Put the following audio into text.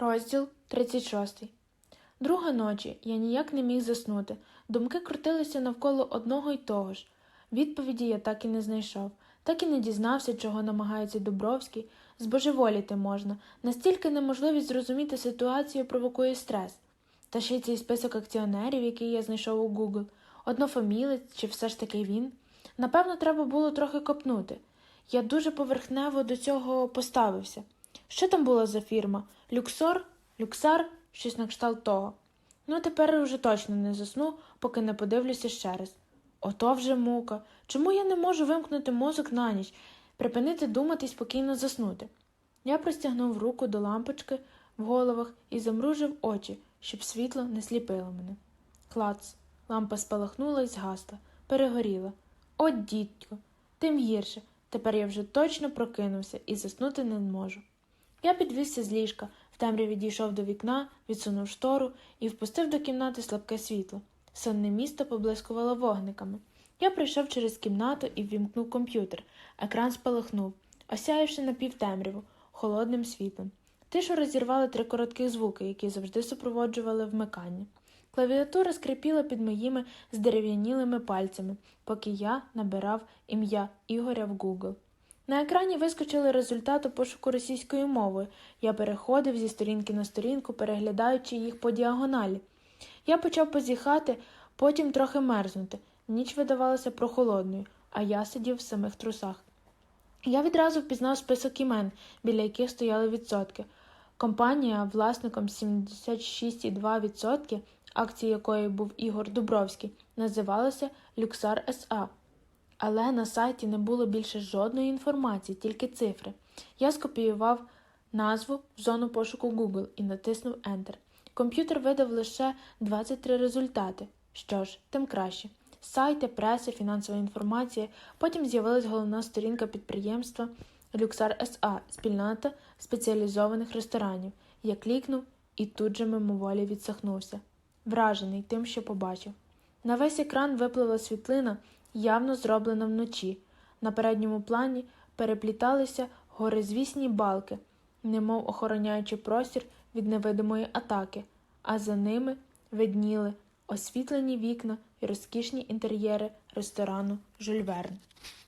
Розділ 36. Друга ночі я ніяк не міг заснути. Думки крутилися навколо одного й того ж. Відповіді я так і не знайшов, так і не дізнався, чого намагається Дубровський. Збожеволіти можна, настільки неможливість зрозуміти ситуацію провокує стрес. Та ще й цей список акціонерів, який я знайшов у Google. Однофамілець чи все ж таки він? Напевно, треба було трохи копнути. Я дуже поверхнево до цього поставився. Що там була за фірма? Люксор? Люксар? Щось на кшталт того. Ну, тепер уже точно не засну, поки не подивлюся ще раз. Ото вже мука. Чому я не можу вимкнути мозок на ніч, припинити думати й спокійно заснути? Я простягнув руку до лампочки в головах і замружив очі, щоб світло не сліпило мене. Клац. Лампа спалахнула і згасла, перегоріла. От, дідько, тим гірше. Тепер я вже точно прокинувся і заснути не можу. Я підвівся з ліжка, в темряві дійшов до вікна, відсунув штору і впустив до кімнати слабке світло. Сонне місто поблискувало вогниками. Я пройшов через кімнату і ввімкнув комп'ютер. Екран спалахнув, осяявши напівтемряву, холодним світлом. Тишу розірвали три коротких звуки, які завжди супроводжували вмикання. Клавіатура скрипіла під моїми здерев'янілими пальцями, поки я набирав ім'я Ігоря в Google. На екрані вискочили результати пошуку російською мовою. Я переходив зі сторінки на сторінку, переглядаючи їх по діагоналі. Я почав позіхати, потім трохи мерзнути. Ніч видавалася прохолодною, а я сидів в самих трусах. Я відразу впізнав список імен, біля яких стояли відсотки. Компанія, власником 76,2%, акції якої був Ігор Дубровський, називалася Люксар СА. Але на сайті не було більше жодної інформації, тільки цифри. Я скопіював назву в зону пошуку Google і натиснув Enter. Комп'ютер видав лише 23 результати. Що ж, тим краще. Сайти, преса, фінансова інформація. Потім з'явилась головна сторінка підприємства Люксар СА, спільнота спеціалізованих ресторанів. Я клікнув і тут же мимоволі відсахнувся, вражений тим, що побачив. На весь екран випливла світлина, явно зроблена вночі. На передньому плані перепліталися горизвісні балки, немов охороняючи простір від невидимої атаки, а за ними видніли освітлені вікна і розкішні інтер'єри ресторану Жюль Верн.